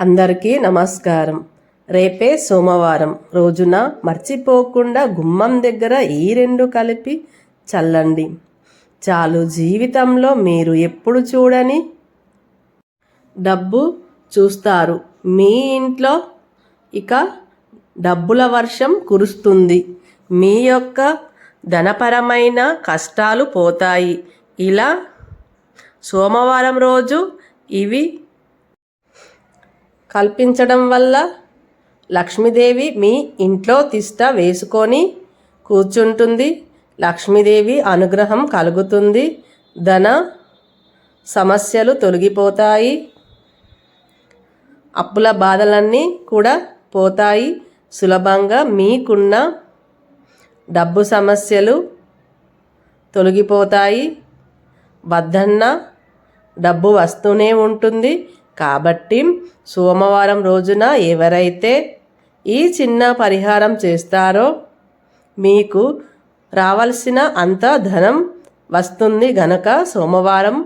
అందరికీ నమస్కారం. రేపే సోమవారం రోజున మర్చిపోకుండా గుమ్మం దగ్గర ఈ రెండు కలిపి చల్లండి. చాలు జీవితంలో మీరు ఎప్పుడు చూడని డబ్బు చూస్తారు. మీ ఇంట్లో ఇక డబ్బుల వర్షం కురుస్తుంది. మీ యొక్క ధనపరమైన కష్టాలు పోతాయి. ఇలా సోమవారం రోజు ఇవి కల్పించడం వల్ల లక్ష్మీదేవి మీ ఇంట్లో తిష్ట వేసుకొని కూర్చుంటుంది. లక్ష్మీదేవి అనుగ్రహం కలుగుతుంది. ధన సమస్యలు తొలగిపోతాయి. అప్పుల బాధలన్నీ కూడా పోతాయి. సులభంగా మీకున్న డబ్బు సమస్యలు తొలగిపోతాయి. వద్దన్న డబ్బు వస్తూనే ఉంటుంది. కాబట్టి సోమవారం రోజున ఎవరైతే ఈ చిన్న పరిహారం చేస్తారో మీకు రావాల్సిన అంత ధనం వస్తుంది గనక సోమవారం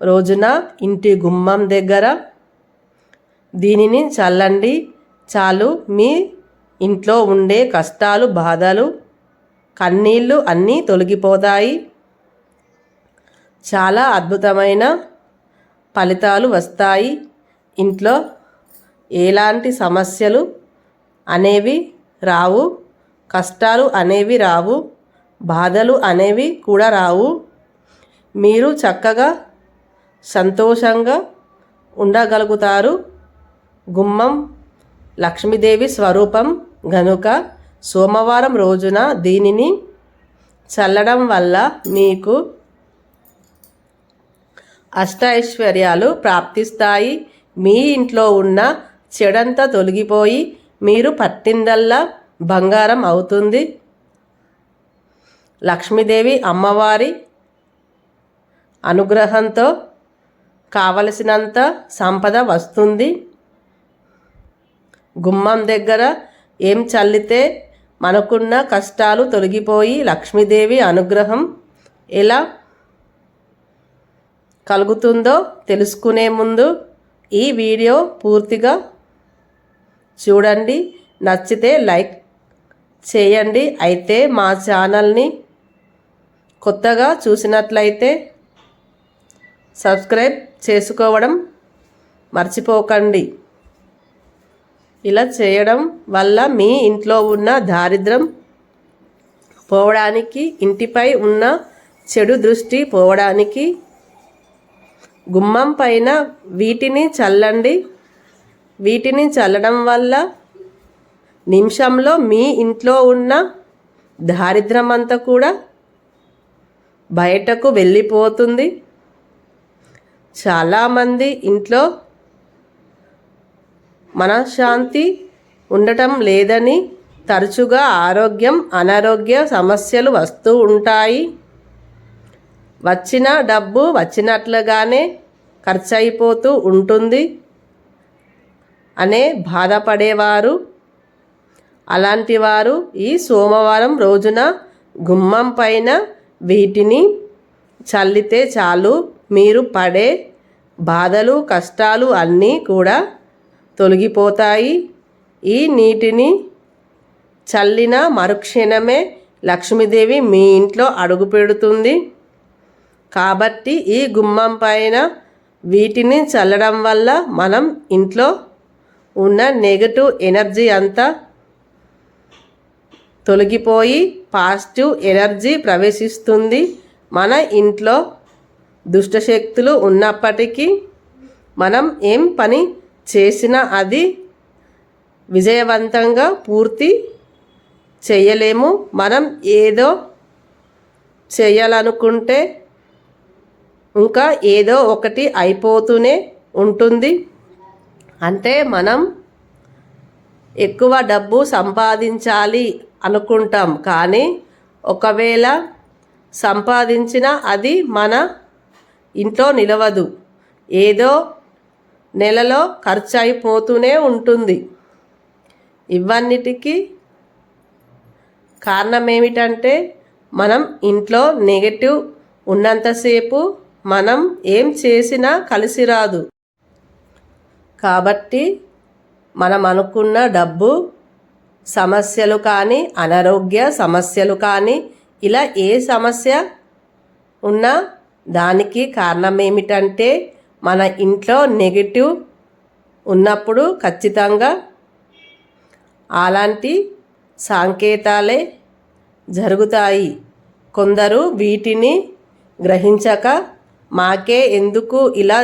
రోజున ఇంటి గుమ్మం దగ్గర దీనిని చల్లండి. చాలు మీ ఇంట్లో ఉండే కష్టాలు బాధలు కన్నీళ్ళు అన్నీ తొలగిపోతాయి. చాలా అద్భుతమైన ఫలితాలు వస్తాయి. ఇంట్లో ఎలాంటి సమస్యలు అనేవి రావు కష్టాలు అనేవి రావు బాధలు అనేవి కూడా రావు. మీరు చక్కగా సంతోషంగా ఉండగలుగుతారు. గుమ్మం లక్ష్మీదేవి స్వరూపం గనుక సోమవారం రోజున దీనిని చల్లడం వల్ల మీకు అష్టైశ్వర్యాలు ప్రాప్తిస్తాయి. మీ ఇంట్లో ఉన్న చెడంతా తొలగిపోయి మీరు పట్టిందల్లా బంగారం అవుతుంది. లక్ష్మీదేవి అమ్మవారి అనుగ్రహంతో కావలసినంత సంపద వస్తుంది. గుమ్మం దగ్గర ఏం చల్లితే మనకున్న కష్టాలు తొలగిపోయి లక్ష్మీదేవి అనుగ్రహం ఎలా కలుగుతుందో తెలుసుకునే ముందు ఈ వీడియో పూర్తిగా చూడండి నచ్చితే లైక్ చేయండి. అయితే మా ఛానల్ని కొత్తగా చూసినట్లయితే సబ్స్క్రైబ్ చేసుకోవడం మర్చిపోకండి. ఇలా చేయడం వల్ల మీ ఇంట్లో ఉన్న దారిద్రం పోవడానికి ఇంటిపై ఉన్న చెడు దృష్టి పోవడానికి గుమ్మం పైన వీటిని చల్లండి. వీటిని చల్లడం వల్ల నిమిషంలో మీ ఇంట్లో ఉన్న దారిద్రమంతా కూడా బయటకు వెళ్ళిపోతుంది. చాలామంది ఇంట్లో మనశ్శాంతి ఉండటం లేదని తరచుగా ఆరోగ్యం అనారోగ్య సమస్యలు వస్తూ ఉంటాయి. వచ్చిన డబ్బు వచ్చినట్లుగానే ఖర్చు అయిపోతూ ఉంటుంది అనే బాధపడేవారు. అలాంటి వారు ఈ సోమవారం రోజున గుమ్మం పైన వీటిని చల్లితే చాలు. మీరు పడే బాధలు కష్టాలు అన్నీ కూడా తొలగిపోతాయి. ఈ నీటిని చల్లిన మరుక్షణమే లక్ష్మీదేవి మీ ఇంట్లో అడుగు పెడుతుంది. కాబట్టి ఈ గుమ్మం పైన వీటిని చల్లడం వల్ల మనం ఇంట్లో ఉన్న నెగటివ్ ఎనర్జీ అంతా తొలగిపోయి పాజిటివ్ ఎనర్జీ ప్రవేశిస్తుంది. మన ఇంట్లో దుష్టశక్తులు ఉన్నప్పటికీ మనం ఏం పని చేసినా అది విజయవంతంగా పూర్తి చేయలేము. మనం ఏదో చేయాలనుకుంటే ఇంకా ఏదో ఒకటి అయిపోతూనే ఉంటుంది. అంటే మనం ఎక్కువ డబ్బు సంపాదించాలి అనుకుంటాం కానీ ఒకవేళ సంపాదించిన అది మన ఇంట్లో నిలవదు. ఏదో నెలలో ఖర్చు అయిపోతూనే ఉంటుంది. ఇవన్నిటికీ కారణం ఏమిటంటే మనం ఇంట్లో నెగటివ్ ఉన్నంతసేపు మనం ఏం చేసినా కలిసి రాదు. కాబట్టి మనం అనుకున్న డబ్బు సమస్యలు కానీ అనారోగ్య సమస్యలు కానీ ఇలా ఏ సమస్య ఉన్నా దానికి కారణం ఏమిటంటే మన ఇంట్లో నెగిటివ్ ఉన్నప్పుడు ఖచ్చితంగా అలాంటి సంకేతాలే జరుగుతాయి. కొందరు వీటిని గ్రహించక మాకే ఎందుకు ఇలా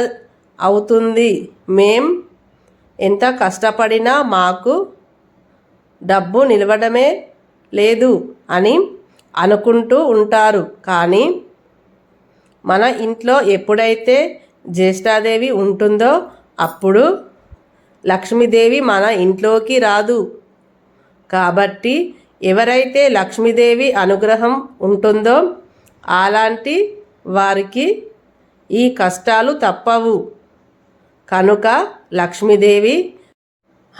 అవుతుంది? మేం ఎంత కష్టపడినా మాకు డబ్బు నిలవడమే లేదు అని అనుకుంటూ ఉంటారు. కానీ మన ఇంట్లో ఎప్పుడైతే జ్యేష్ఠాదేవి ఉంటుందో అప్పుడు లక్ష్మీదేవి మన ఇంట్లోకి రాదు. కాబట్టి ఎవరైతే లక్ష్మీదేవి అనుగ్రహం ఉంటుందో అలాంటి వారికి ఈ కష్టాలు తప్పవు. కనుక లక్ష్మీదేవి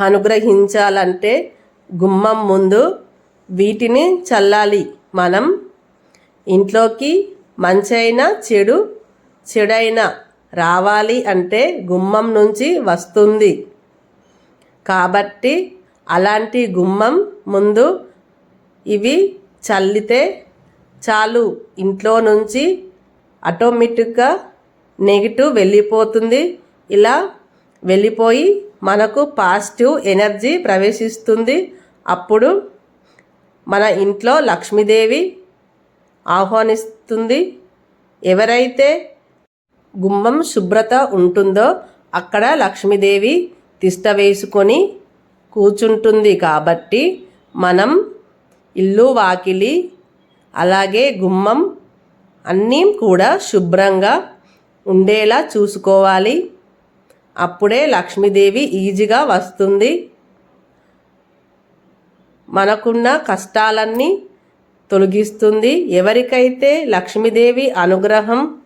అనుగ్రహించాలంటే గుమ్మం ముందు వీటిని చల్లాలి మనం. ఇంట్లోకి మంచైనా చెడు చెడైనా రావాలి అంటే గుమ్మం నుంచి వస్తుంది. కాబట్టి అలాంటి గుమ్మం ముందు ఇవి చల్లితే చాలు. ఇంట్లో నుంచి ఆటోమేటిక్గా నెగిటివ్ వెళ్ళిపోతుంది. ఇలా వెళ్ళిపోయి మనకు పాజిటివ్ ఎనర్జీ ప్రవేశిస్తుంది. అప్పుడు మన ఇంట్లో లక్ష్మీదేవి ఆహ్వానిస్తుంది. ఎవరైతే గుమ్మం శుభ్రత ఉంటుందో అక్కడ లక్ష్మీదేవి తిష్ట వేసుకొని కూర్చుంటుంది. కాబట్టి మనం ఇల్లు వాకిలి అలాగే గుమ్మం అన్నీ కూడా శుభ్రంగా ఉండేలా చూసుకోవాలి. అప్పుడే లక్ష్మీదేవి ఈజీగా వస్తుంది. మనకున్న కష్టాలన్నీ తొలగిస్తుంది. ఎవరికైతే లక్ష్మీదేవి అనుగ్రహం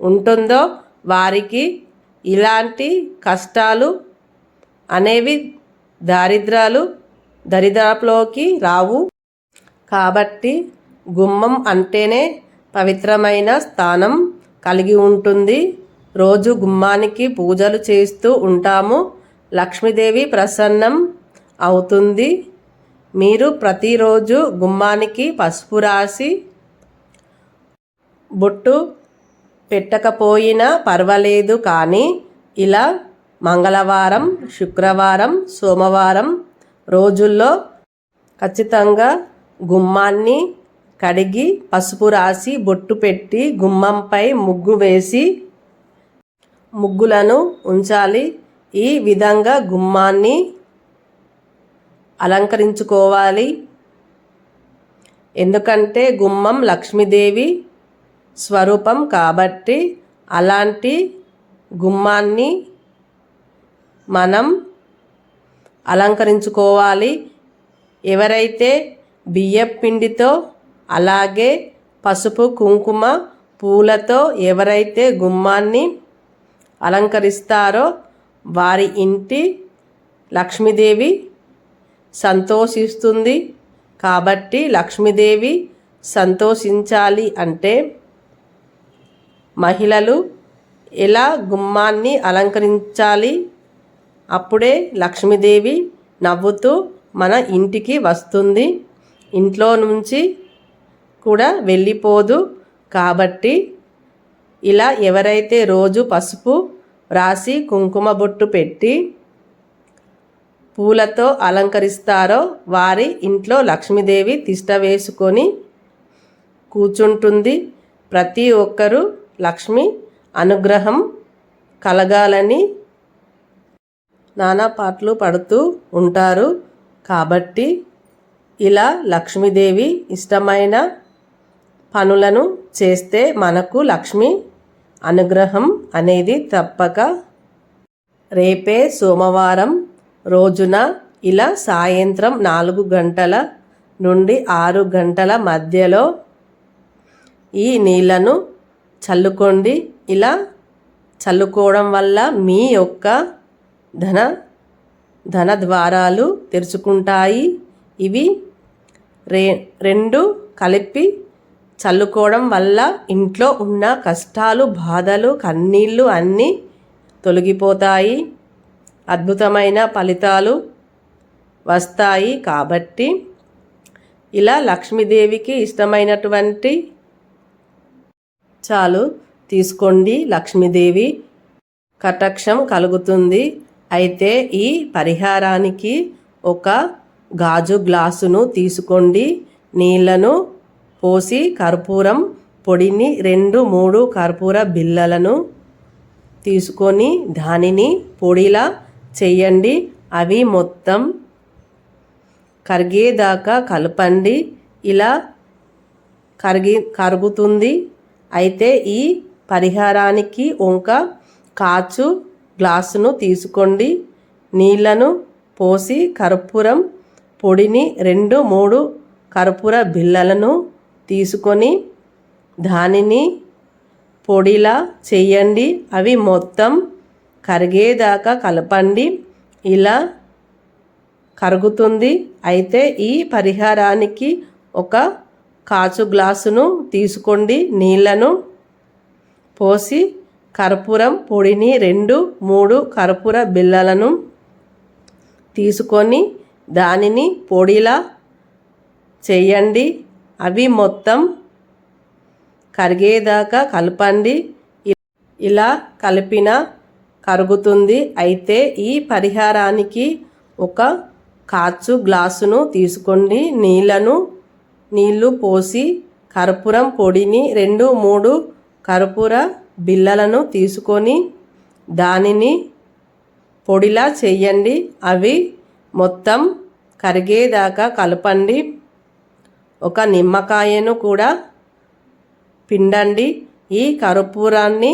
ఉంటుందో వారికి ఇలాంటి కష్టాలు అనేవి దారిద్రాలు దరిద్రలోకి రావు. కాబట్టి గుమ్మం అంటేనే పవిత్రమైన స్థానం. కలిగి ఉంటుంది. రోజు గుమ్మానికి పూజలు చేస్తూ ఉంటాము. లక్ష్మీదేవి ప్రసన్నం అవుతుంది. మీరు ప్రతిరోజు గుమ్మానికి పసుపు రాసి బొట్టు పెట్టకపోయినా పర్వాలేదు కానీ ఇలా మంగళవారం శుక్రవారం సోమవారం రోజుల్లో ఖచ్చితంగా గుమ్మాన్ని కడిగి పసుపు రాసి బొట్టు పెట్టి గుమ్మంపై ముగ్గు వేసి ముగ్గులను ఉంచాలి. ఈ విధంగా గుమ్మాన్ని అలంకరించుకోవాలి. ఎందుకంటే గుమ్మం లక్ష్మీదేవి స్వరూపం కాబట్టి అలాంటి గుమ్మాన్ని మనం అలంకరించుకోవాలి. ఎవరైతే బియ్యం పిండితో అలాగే పసుపు కుంకుమ పూలతో ఎవరైతే గుమ్మాన్ని అలంకరిస్తారో వారి ఇంటి లక్ష్మీదేవి సంతోషిస్తుంది. కాబట్టి లక్ష్మీదేవి సంతోషించాలి అంటే మహిళలు ఎలా గుమ్మాన్ని అలంకరించాలి? అప్పుడే లక్ష్మీదేవి నవ్వుతూ మన ఇంటికి వస్తుంది. ఇంట్లో నుంచి కూడా వెళ్ళిపోదు. కాబట్టి ఇలా ఎవరైతే రోజు పసుపు రాసి కుంకుమ బొట్టు పెట్టి పూలతో అలంకరిస్తారో వారి ఇంట్లో లక్ష్మీదేవి తిష్ట వేసుకొని కూర్చుంటుంది. ప్రతి ఒక్కరూ లక్ష్మి అనుగ్రహం కలగాలని నానా పాటలు పడుతూ ఉంటారు. కాబట్టి ఇలా లక్ష్మీదేవి ఇష్టమైన పనులను చేస్తే మనకు లక్ష్మి అనుగ్రహం అనేది తప్పక. రేపే సోమవారం రోజున ఇలా సాయంత్రం నాలుగు గంటల నుండి ఆరు గంటల మధ్యలో ఈ నీళ్ళను చల్లుకోండి. ఇలా చల్లుకోవడం వల్ల మీ యొక్క ధన ధన ద్వారాలు తెరుచుకుంటాయి. ఇవి రే రెండు కలిపి చల్లుకోవడం వల్ల ఇంట్లో ఉన్న కష్టాలు బాధలు కన్నీళ్ళు అన్నీ తొలగిపోతాయి. అద్భుతమైన ఫలితాలు వస్తాయి కాబట్టి ఇలా లక్ష్మీదేవికి ఇష్టమైనటువంటి చాలు తీసుకోండి. లక్ష్మీదేవి కటాక్షం కలుగుతుంది. అయితే ఈ పరిహారానికి ఒక గాజు గ్లాసును తీసుకోండి. నీళ్ళను పోసి కర్పూరం పొడిని రెండు మూడు కర్పూర బిళ్ళలను తీసుకొని దానిని పొడిలా చేయండి. అవి మొత్తం కరిగేదాకా కలపండి. ఇలా కరిగి కరుగుతుంది. అయితే ఈ పరిహారానికి ఒక కాచు గ్లాసును తీసుకోండి. నీళ్ళను పోసి కర్పూరం పొడిని రెండు మూడు కర్పూర బిళ్ళలను తీసుకొని దానిని పొడిలా చేయండి. అవి మొత్తం కరిగేదాకా కలపండి. ఇలా కరుగుతుంది. అయితే ఈ పరిహారానికి ఒక కాచు గ్లాసును తీసుకోండి. నీళ్ళను పోసి కర్పూరం పొడిని రెండు మూడు కర్పూర బిళ్ళలను తీసుకొని దానిని పొడిలా చేయండి. అవి మొత్తం కరిగేదాకా కలపండి. ఇలా కలిపిన కరుగుతుంది. అయితే ఈ పరిహారానికి ఒక కాచు గ్లాసును తీసుకోండి. నీళ్ళను నీళ్ళు పోసి కర్పూరం పొడిని రెండు మూడు కర్పూర బిళ్ళలను తీసుకొని దానిని పొడిలా చేయండి. అవి మొత్తం కరిగేదాకా కలపండి. ఒక నిమ్మకాయను కూడా పిండండి. ఈ కర్పూరాన్ని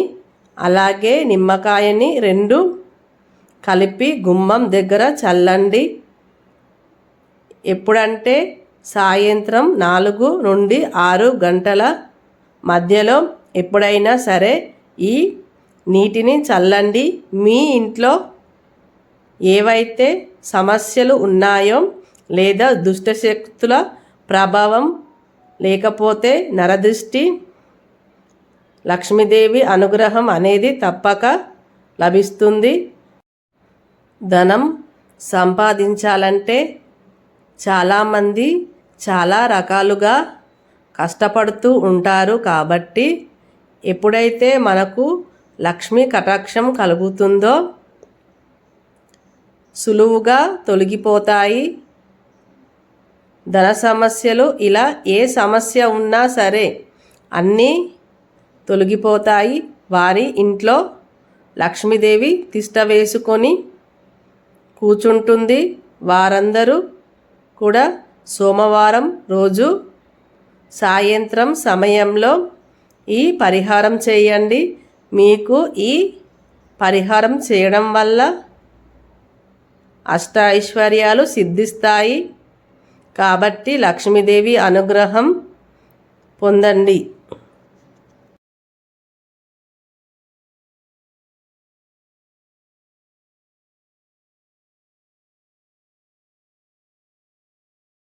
అలాగే నిమ్మకాయని రెండు కలిపి గుమ్మం దగ్గర చల్లండి. ఎప్పుడంటే సాయంత్రం నాలుగు నుండి ఆరు గంటల మధ్యలో ఎప్పుడైనా సరే ఈ నీటిని చల్లండి. మీ ఇంట్లో ఏవైతే సమస్యలు ఉన్నాయో లేదా దుష్టశక్తుల ప్రభావం లేకపోతే నరదృష్టి లక్ష్మీదేవి అనుగ్రహం అనేది తప్పక లభిస్తుంది. ధనం సంపాదించాలంటే చాలామంది చాలా రకాలుగా కష్టపడుతూ ఉంటారు కాబట్టి ఎప్పుడైతే మనకు లక్ష్మీ కటాక్షం కలుగుతుందో సులువుగా తొలగిపోతాయి. ధన సమస్యలు ఇలా ఏ సమస్య ఉన్నా సరే అన్నీ తొలగిపోతాయి. వారి ఇంట్లో లక్ష్మీదేవి తిష్ట వేసుకొని కూర్చుంటుంది. వారందరూ కూడా సోమవారం రోజు సాయంత్రం సమయంలో ఈ పరిహారం చేయండి. మీకు ఈ పరిహారం చేయడం వల్ల అష్ట ఐశ్వర్యాలు సిద్ధిస్తాయి. కాబట్టి లక్ష్మీదేవి అనుగ్రహం పొందండి.